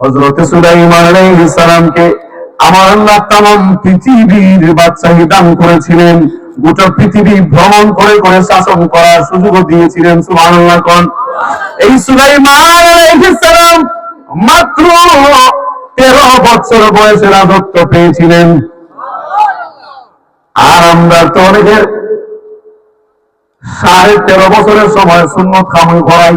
হযরত সুলাইমান আলাইহিস সালামকে আমার আল্লাহ তাম পৃথিবীর বাদশাহী দান করেছিলেন। গোটা পৃথিবী ভ্রমণ করে করে শাসন করার সুযোগ দিয়েছিলেন, সুবহানাল্লাহ কোন। এই সুলাইমান আলাইহিস সালাম মাত্র তেরো বছর বয়সে রাজত্ব পেয়েছিলেন। আর আমরা তো অনেকের সাড়ে তেরো বছরের সময় শূন্য খামই করাই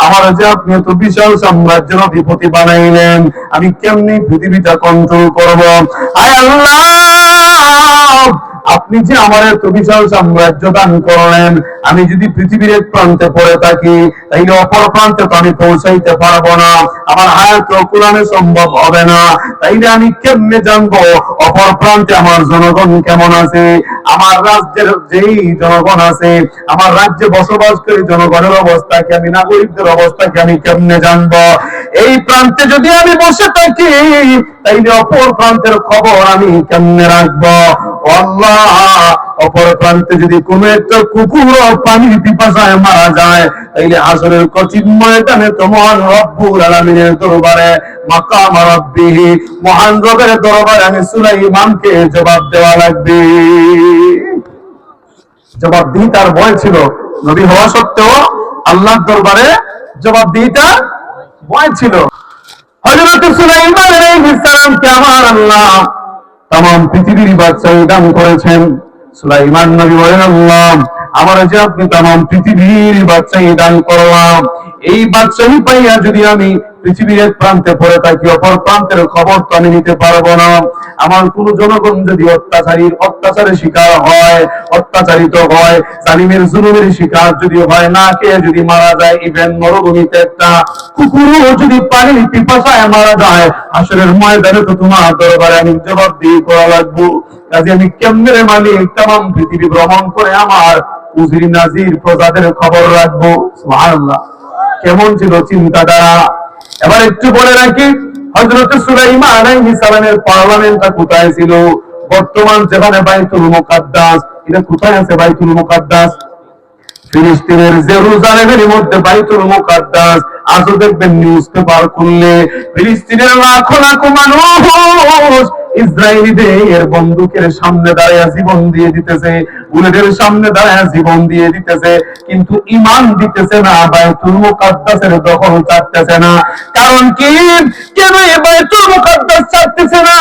আমার যে আপনি এত বিশাল সাম্রাজ্যের অধিপতি বানাইলেন, আমি কেমনি পৃথিবীটা কন্ট্রোল করব? আয় আল্লাহ! আপনি যে আমার বিশাল সাম্রাজ্য দান করলেন, আমি যদি পৃথিবীর এক প্রান্তে পড়ে থাকি, তাইলে অপর প্রান্তে তো আমি পৌঁছাইতে পারব না, আমার হায়াত কুলানে সম্ভব হবে না, তাইলে আমি কেমনে জানব অপর প্রান্তে আমার জনগণ কেমন আছে? আমার রাজ্যের যেই জনগণ আছে, আমার রাজ্যে বসবাসকারী জনগণের অবস্থা কি আমি, নাগরিকদের অবস্থা কি আমি কেমনে জানব? এই প্রান্তে যদি আমি বসে থাকি, তাইলে অপর প্রান্তের খবর আমি কেমনে রাখব? অপর প্রান্তে যদি কোনো একটা কুকুর পিপাসায় মারা যায়, তাইলে আসরের কঠিন ময়দানে তোমার দরবারে মহান রবের দরবারে আমি সুলাইমানকে জবাব দেওয়া লাগবে। জবাব দিই তার ভয় ছিল, নবী হওয়া সত্ত্বেও আল্লাহর দরবারে জবাব দিই তার ভয় ছিল। হযরত সুলাইমান আলাইহিস সালামকে আমার আল্লাহ তাম পৃথিবীর বাদশাহী দান করেছেন। সুলাইমান নবী বলেন, আল্লাহ, আমার যে আপনি তাম পৃথিবীর বাদশাহী দান করলাম এই বাদশাহী পাইয়া যদি আমি পৃথিবীর এক প্রান্তে পড়ে থাকি, অপর প্রান্তের খবর তো আমি নিতে পারব না। আমার কোন জনগণ যদি অত্যাচারীর অত্যাচারের শিকার হয়, অত্যাচারিত হয়, জালিমের জুলুমের শিকার যদি হয়, না কে যদি মারা যায় ইভেন মরুভূমিতে একটা কুকুরও যদি পানির পিপাসায় মারা যায়, আসরের ময়দানে তো তোমার দরবারে আমি জবাব দিয়ে করা লাগবো। কাজে আমি কেমনে মালিক? তাম পৃথিবী ভ্রমণ করে আমার উজির নাজির প্রজাদের খবর রাখব। সুবহানাল্লাহ। কেমন ছিল চিন্তাধারা? এবার একটু বলে রাখি, হযরত সুলাইমান আলাইহিস সালামের পার্লামেন্টটা কোথায় ছিল? বর্তমান যেখানে বাইতুল মুকাদ্দাস। এটা কোথায় আছে বাইতুল মুকাদ্দাস? ফিলিস্তিনের জেরুজালেমের মধ্যে বাইতুল মুকাদ্দাস। আজও দেখবেন নিউজ পেপার খুললে, ফিলিস্তিনের লাখো লাখো মানুষ ইসরায়েলিদের বন্দুকের সামনে দাঁড়ায় জীবন দিয়ে দিতেছে বুলেটের সামনে দাঁড়ায় জীবন দিয়ে দিতেছে, কিন্তু ইমান দিতেছে না, বাইতুল মুকাদ্দাসের দখল চাচ্ছে না। কারণ কি? কেন এই বাইতুল মুকাদ্দাস চাচ্ছে না?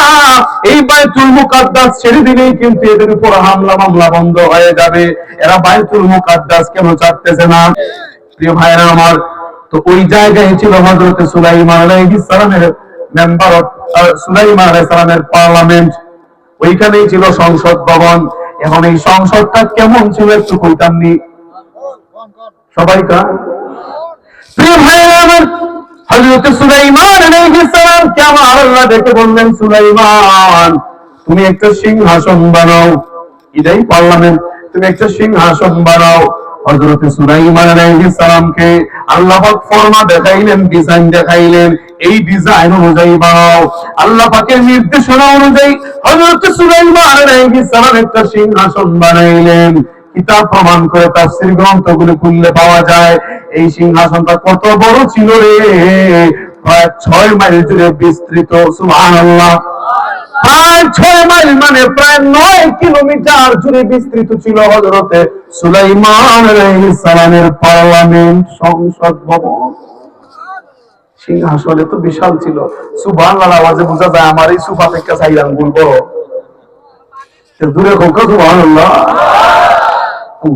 এই বাইতুল মুকাদ্দাস ছেড়ে দিলেই কিন্তু এদের উপর হামলা মামলা বন্ধ হয়ে যাবে। এরা বাইতুল মুকাদ্দাস কেন চাচ্ছে না? প্রিয় ভাইরা আমার, তো ওই জায়গায় ছিল হযরত সুলাইমান আলাইহিস সালামের মেম্বার সুলাইমান আলাইহিস সালামের পার্লামেন্ট ওইখানেই ছিল সংসদ ভবন। এখন এই সংসদটা কেমন ছিল একটু কইতাম নি। সবাই কা? প্রিয় ভাইরা আমার হযরত সুলাইমান কে আমার আল্লাহ দেখে বললেন, সুলাইমান, তুমি একটা সিংহাসন বানাও। এটাই পার্লামেন্ট তুমি একটা সিংহাসন বানাও। হযরত সুলাইমান আলাইহিস সালামকে আল্লাহ পাক ফরমা দেখাইলেন ডিজাইন দেখাইলেন। এই ডিজাইন অনুযায়ী বানাও। আল্লাহ পাকের নির্দেশনা অনুযায়ী হযরত সুলাইমান আলাইহিস সালাম একটা সিংহাসন বানাইলেন। কিতাব প্রমাণ করে তাফসীর গ্রন্থগুলো খুললে পাওয়া যায়। এই সিংহাসনটা কত বড় ছিল রে? প্রায় ছয় মাইল জুড়ে বিস্তৃত, সুবহানাল্লাহ। প্রায় ছয় মাইল মানে প্রায় নয় কিলোমিটার জুড়ে বিস্তৃত ছিল হজরতে সুলাইমান সালামের পার্লামেন্ট সংসদ ভবন। সিংহাসনে তো বিশাল ছিল। আওয়াজে বোঝা যায় আমার এই সুফা থেকে দূরে আল্লাহু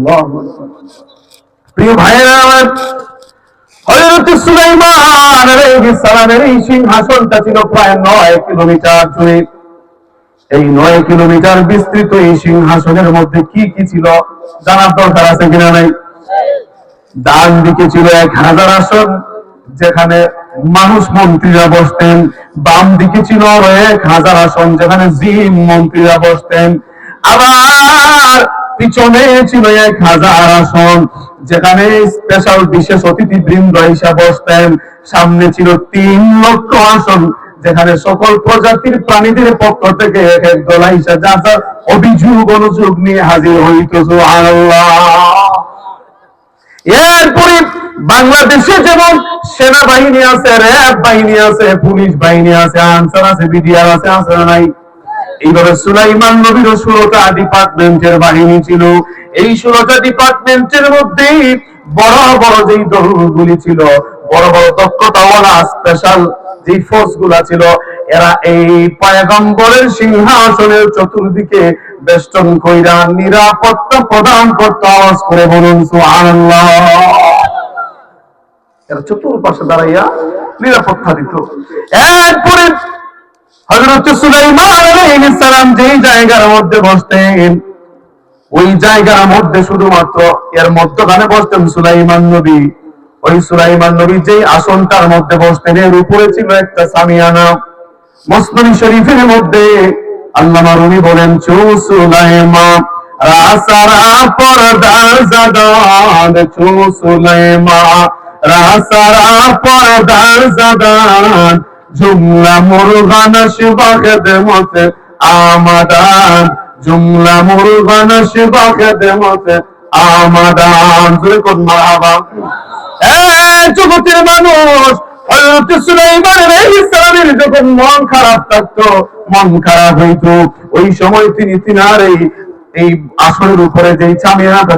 প্রিয় ভাইয়েরা, আমার সুলাইমান আলাইহিস সালামের এই সিংহাসনটা ছিল প্রায় নয় কিলোমিটার জুড়ে। এই নয় কিলোমিটার বিস্তৃত এই সিংহাসনের মধ্যে কি কি ছিল জানার দরকার আছে কিনা নাই? ডান দিকে ছিল এক হাজার আসন, যেখানে মানুষ মন্ত্রীরা বসতেন। বাম দিকে ছিল এক হাজার আসন, যেখানে জিন মন্ত্রীরা বসতেন। আবার পিছনে ছিল এক হাজার আসন, যেখানে স্পেশাল বিশেষ অতিথি বৃন্দ হিসাবে বসতেন। সামনে ছিল তিন লক্ষ আসন যেখানে সকল প্রজাতির প্রাণীদের পক্ষ থেকে এক দল হিসাবে যা অভিযোগ, অনুযোগ নিয়ে হাজির হইত এরপরে বাংলাদেশে যেমন সেনাবাহিনী আছে, র্যাব বাহিনী আছে, পুলিশ বাহিনী আছে, আনসার আছে, বিডিআর আছে না নাই? এইভাবে সুলাইমান নবীর ষোলোটা ডিপার্টমেন্টের বাহিনী ছিল। এই ষোলোটা ডিপার্টমেন্টের মধ্যে বড় বড় যেই দলগুলি ছিল বড় বড় দক্ষতাওয়ালা স্পেশাল যে ফোর্সগুলা ছিল, এরা এই পায়গম্বরের সিংহাসনের চতুর্দিকে বেষ্টন কইরা নিরাপত্তা প্রদান করতে। আওয়াজ করে বলুন, সুবহানাল্লাহ। এরা চতুর্পাশে দাঁড়াইয়া নিরাপত্তা দিত। এরপরে হযরত সুলাইমান আলাইহিস সালাম যেই জায়গার মধ্যে বসতেন, ওই জায়গার মধ্যে শুধুমাত্র এর মধ্যখানে বসতেন সুলাইমান নবী। ওই সুলাইমান নবী যেই আসনটার মধ্যে বসতেন, এর উপরে ছিল একটা সামিয়ানা। মুসলিম শরীফের মধ্যে আল্লামা রুমি বলেন, চু সুলাইমা রাসারা জাদান, চু সুলাইমা রাসারা জাদান, জুমলা আমাদান জুমলা আমাদান। জগতের মানুষ যখন মন খারাপ থাকতো, মন খারাপ ওই সময় তিনি তিনার এই এই আসনের উপরে যে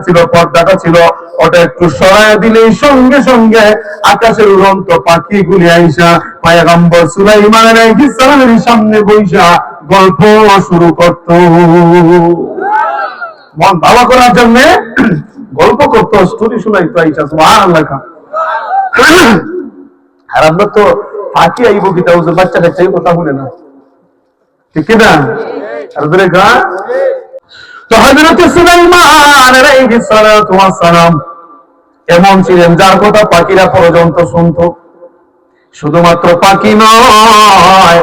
ছিল, পর্দাটা ছিল, ওটা একটু সরায় দিলে সঙ্গে সঙ্গে আকাশের উড়ন্ত পাখি গুলি আইসা, পায়গম্বর সুলাইমান আলাইহিস সালামের সামনে বইসা গল্প শুরু করত। মন ভালো করার জন্য গল্প করতো, স্টোরি শোনাইতো আইসা, সুবহানাল্লাহ। আর আমরা তো ফাঁকি আইব বাচ্চা কথা বলে না। ঠিক না আর ধরে গা তো সুলাইমান সালাতু সালাম এমন ছিলেন যার কথা পাখিরা পর্যন্ত শুনতো। শুধুমাত্র পাখি নয়,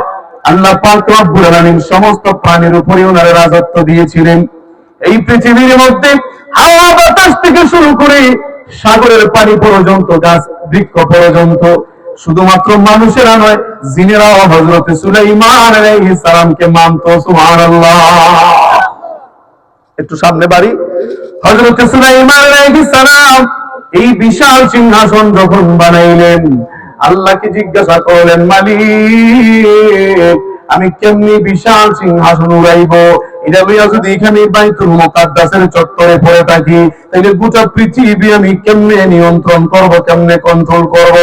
আল্লাহ পাক রব্বুল আলামিন সমস্ত প্রাণীর উপরে ওনার রাজত্ব দিয়েছিলেন। এই পৃথিবীর মধ্যে হাওয়া বাতাস থেকে শুরু করে সাগরের পানি পর্যন্ত, গাছ, বৃক্ষ পর্যন্ত। শুধুমাত্র মানুষেরা নয়, জিনেরাও হযরত সুলাইমান সালামকে মানত, সুবহানাল্লাহ। একটু সামনে বাড়ি। হযরত সুলাইমান সালাম এই বিশাল সিংহাসন যখন বানাইলেন, আল্লাহকে জিজ্ঞাসা করলেন, মালিক আমি কেমনি বিশাল সিংহাসন উড়াইব? এটা লইয়া যদি এখানে বাইতুল মুকাদ্দাসের চত্বরে পড়ে থাকি তাহলে গোটা পৃথিবী আমি কেমনে নিয়ন্ত্রণ করব কেমনে কন্ট্রোল করব?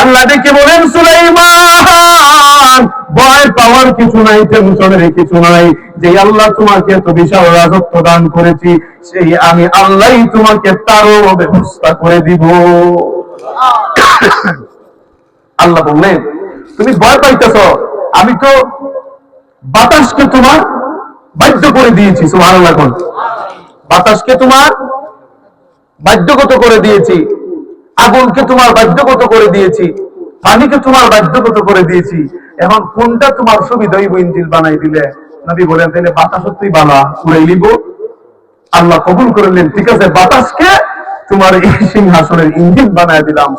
আল্লাহ দেখে বলেন সুলাইমান ভয় পাওয়ার কিছু নাই টেনশনের কিছু নাই। যে আল্লাহ তোমাকে এত বিশাল রাজত্ব দান করেছি সেই আমি আল্লাহই তোমাকে তারও ব্যবস্থা করে দিব। আল্লাহ বললেন তুমি ভয় পাইতেছ আমি তো বাতাসকে তোমার বাধ্য করে দিয়েছি, সুবহানাল্লাহ কোন বাতাসকে তোমার বাধ্যগত করে দিয়েছি, আগুনকে তোমার বাধ্যগত করে দিয়েছি, পানিকে তোমার বাধ্যগত করে দিয়েছি, এখন কোনটা তোমার সুবিধা ইঞ্জিন বানাই দিলে? নবী বলেন তাহলে বাতাস সত্যি বালা উড়াই লিব আল্লাহ কবুল করলেন, ঠিক আছে, বাতাসকে তোমার এই সিংহাসনের ইঞ্জিন বানায় দিলাম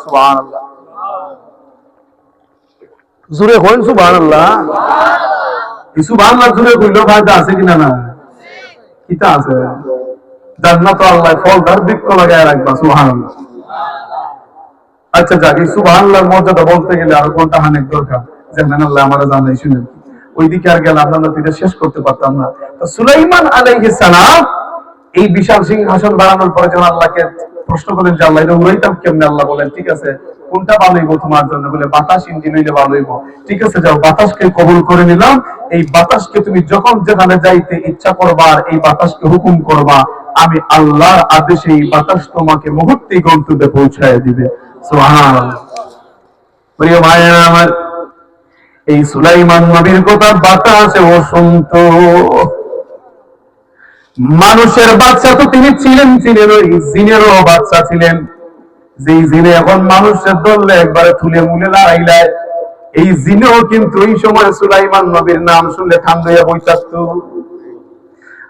জুড়ে হইন সুবহানাল্লাহ। এই সুবহানাল্লাহ জুড়ে কইলো ফায়দা আছে কিনা না কিতা আছে? জান্নাত আল্লাহ ফল ধর বৃক্ষ লাগায় রাখবা সুবহানাল্লাহ। আচ্ছা যাক এই সুবহানাল্লাহর মর্যাদা বলতে গেলে আরও কোনটা হানেক দরকার জানেন আল্লাহ আমারা জানাই শুনেন ওইদিকে আর গেলে নদীটা শেষ করতে পারতাম না। তো সুলাইমান আলাইহিস সালাম এই বিশাল সিংহাসন বানানোর পরে যখন আল্লাহকে প্রশ্ন করেন যে আল্লাহ, এটা উড়াইতাম কেমনে? আল্লাহ বলেন ঠিক আছে, কোনটা ভালো হইব তোমার জন্য? বলে, বাতাস ইঞ্জিন হইলে ভালো হইব। ঠিক আছে, যাও, বাতাসকে কবুল করে নিলাম। এই বাতাসকে তুমি যখন যেখানে যাইতে ইচ্ছা করবা এই বাতাসকে হুকুম করবা, আমি আল্লাহর আদেশে এই বাতাস তোমাকে মুহূর্তেই গন্তব্যে পৌঁছায় দিবে। প্রিয় ভাইয়েরা আমার, এই সুলাইমান নবীর কথা বাতাসে ও শুনতো মানুষের বাচ্চা তো তিনি ছিলেন ছিলেন ওই জিনেরও বাচ্চা ছিলেন। যেই জিনে এখন মানুষের ধরলে একবারে তুলে মুলে লড়াইলায় এই জিনেও কিন্তু এই সময় সুলাইমান নবীর নাম শুনলে ঠান্ডা বৈশাক্ত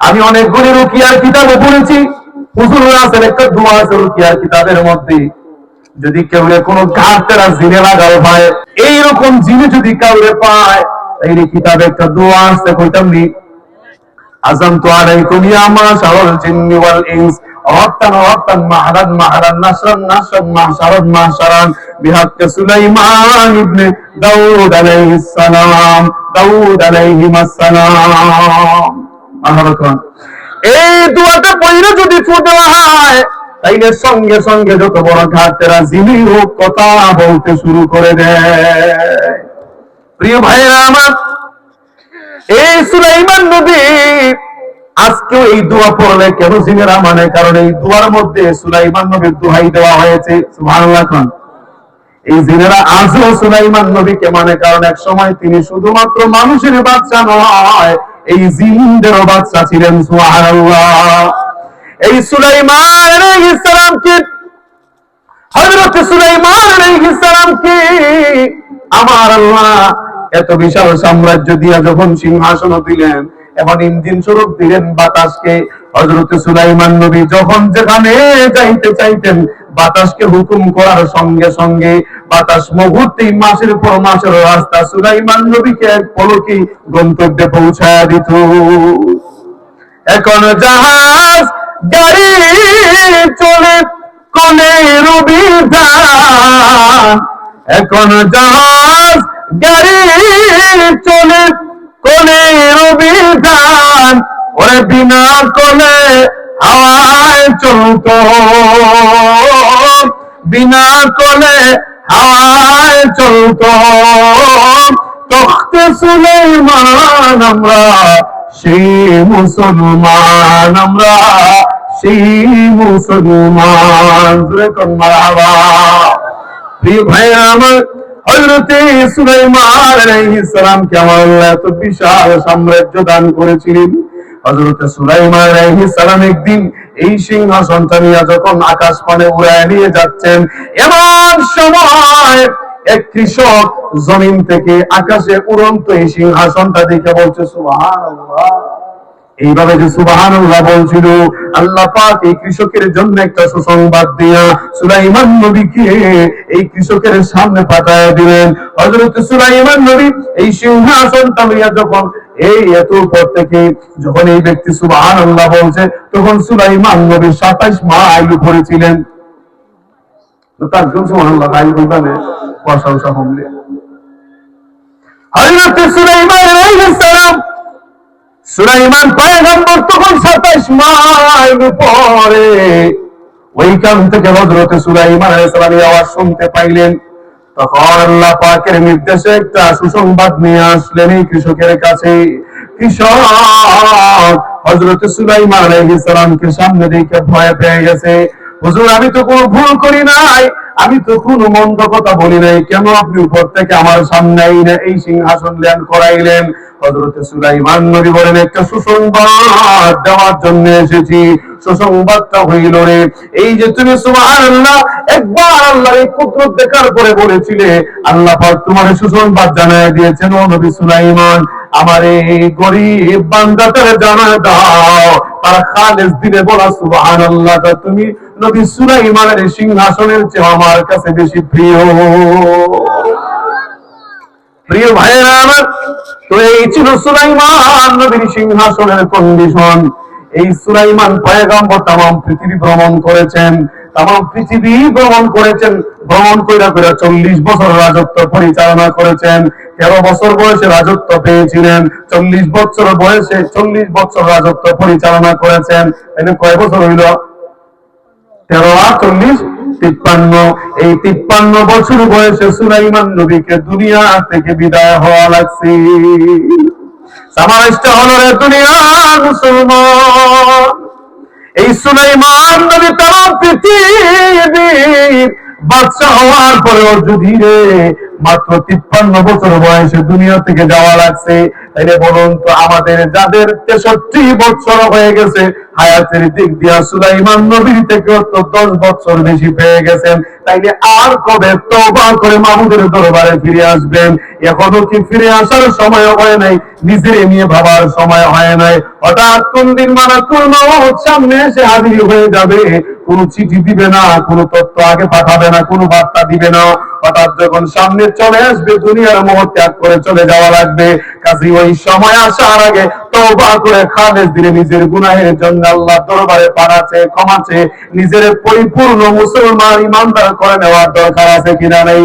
আমি অনেকগুলি রুকিয়ার কিতাবে পড়েছি। হুজুর আছেন, একটা দোয়া আছে রুকিয়ার কিতাবের মধ্যে। যদি কেউ কোনো ঘাটতেরা জিনে লাগাও ভাই, এইরকম জিনে যদি কাউরে পায় এই কিতাবে একটা দোয়া আছে, কইতাম নি আজমতু আলাইকুম, ইয়া মাশারাল জিন্নি ওয়াল ইনস। আলাইহিস সালাম, দাউদ আলাইহিস সালাম। আহারাকান এই দোয়াটা পড়লে যদি ফু দেওয়া হয়, তাইলে সঙ্গে সঙ্গে যত বড় ঘাটেরা জিনি হোক কথা বলতে শুরু করে দেয়। প্রিয় ভাইরা আমার এই সুলাইমান আজকেও এই দোয়া পড়লে কেন মানে কারণ এই দোয়ার মধ্যে সুলাইমান নবীর দোহাই দেওয়া হয়েছে। এই জিনেরা আজও সুলাইমান নবীকে মানে কারণ এক সময় তিনি শুধুমাত্র মানুষের বাচ্চা নয়, এই জিনদেরও বাচ্চা ছিলেন এই সুলাইমান সুলাইমান আমার আল্লাহ এত বিশাল সাম্রাজ্য দিয়া যখন সিংহাসন দিলেন, এমন ইঞ্জিন স্বরূপ দিলেন বাতাসকে। হযরত সুলাইমান নবী যখন যেখানে যাইতে চাইতেন, বাতাসকে হুকুম করার সঙ্গে সঙ্গে বাতাস মুহূর্তেই মাসের পর মাসের রাস্তা সুলাইমান নবীকে এক পলকে গন্তব্যে পৌঁছায় দিত। এখন জাহাজ, গাড়ি চলে কোনে রবিধান এখন জাহাজ গাড়ি চলে কোনে রবিধান, ওরে বিনা কোলে হাওয়ায় চলত। বিনা কোলে হাওয়ায় চলত। তখতে সুলেমান আমরা, সেই মুসলমান আমরা, সেই মুসলমান। প্রিয় ভাই আমার হযরতে সুলাইমান আলাইহিস সালামকে আমার আল্লাহ এত বিশাল সাম্রাজ্য দান করেছিলেন। হযরতে সুলাইমান আলাইহিস সালাম একদিন এই সিংহাসনটা নিয়ে যখন আকাশ পানে উড়ায় নিয়ে যাচ্ছেন, এমন সময় এক কৃষক জমিন থেকে আকাশে উড়ন্ত এই সিংহাসনটা দেখে বলছে, সুবহানাল্লাহ। এইভাবে যে সুবাহান বলছিল, আল্লাহ পাক এই কৃষকের জন্য একটা সুসংবাদ দিয়া সুলাইমান নবীকে এই কৃষকের সামনে পাঠায় দিলেন। হযরত সুলাইমান নবী এই সিংহাসনটা লইয়া যখন এই এত উপর থেকে যখন এই ব্যক্তি সুবাহান বলছে, তখন সুলাইমান নবী সাতাইশ মাইল উপরে ছিলেন তার জন্য সুবহানাল্লাহ মাইল বলবে প্রশংসা হবে হযরত সুলাইমান আলাইহিস সালাম সুলাইমান পয়গম্বর তখন সাতাইশ মাইল পরে ওইখান থেকে হজরতে সুলাইমান আলাইহিস সালামের আওয়াজ শুনতে পাইলেন। তখন আল্লাহ পাকের নির্দেশে একটা সুসংবাদ নিয়ে আসলেন এই কৃষকের কাছে। কৃষক হজরত সুলাইমান আলাইহিস সামনে দেখে ভয় পেয়ে গেছে। হুজুর, আমি তো কোনো ভুল করি নাই। আমি কোনো মন্দ কথা বলি নাই। কেন আপনি উপর থেকে আমার সামনে এই সিংহাসন ল্যান্ড করাইলেন? হযরতে সুলাইমান নবী বলেন, একটা সুসংবাদ দেওয়ার জন্য এসেছি। সুসংবাদটা হইল রে, এই যে তুমি একবার এই বলেছিলে, আল্লাহ তোমার সুসংবাদ জানায় দিয়েছেন, ও নবী সুলাইমান, আমার এই গরিব বান্দাদের জানায় দাও। তারা খালেস দিনে বলা, সুবহানাল্লাহ, তা তুমি নবী সুলাইমানের সিংহাসনের চেয়ে আমার কাছে বেশি প্রিয়। প্রিয় ভাইয়েরা আমার, তো এই ছিল সুলাইমান নবীর সিংহাসনের কন্ডিশন এই সুলাইমান পয়গম্বর তাম পৃথিবী ভ্রমণ করেছেন তাম পৃথিবী ভ্রমণ করেছেন, ভ্রমণ কইরা কইরা চল্লিশ বছর রাজত্ব পরিচালনা করেছেন, তেরো বছর বয়সে রাজত্ব পেয়েছিলেন, চল্লিশ বছর বয়সে চল্লিশ বছর রাজত্ব পরিচালনা করেছেন। কয় বছর হইল? তেরো চল্লিশ তিপ্পান্ন, এই তিপ্পান্ন বছর বয়সে সুলাইমান নবীকে দুনিয়া থেকে বিদায় হওয়া লাগছে। হলো রে মুসলমান। এই সুলাইমান নবী পৃথিবীর বাদশাহ হওয়ার পরেও যদি রে মাত্র তিপ্পান্ন বছর বয়সে দুনিয়া থেকে যাওয়া লাগছে, তাইলে বলুন তো আমাদের যাদের তেষট্টি বছর হয়ে গেছে হায়াতের দিক দিয়া সুলাইমান নবীর থেকে তো দশ বছর বেশি পেয়ে গেছেন। তাইলে আর কবে তবা করে মাহমুদের দরবারে ফিরে আসবেন? এখনও কি ফিরে আসার সময় হয় নাই? নিজের নিয়ে ভাবার সময় হয় নাই। হঠাৎ কোন দিন মানা কোন সামনে এসে হাজির হয়ে যাবে। কোনো চিঠি দিবে না, কোনো তথ্য আগে পাঠাবে না, কোনো বার্তা দিবে না। হঠাৎ যখন সামনে চলে আসবে, দুনিয়ার মোহ ত্যাগ করে চলে যাওয়া লাগবে। কাজে ওই সময় আসার আগে তওবা করে খালেজ দিলে নিজের গুনাহের জন্য আল্লাহ দরবারে পাড়াছে ক্ষমাছে নিজের পরিপূর্ণ মুসলমান ইমানদার করে নেওয়ার দরকার আছে কিনা নেই?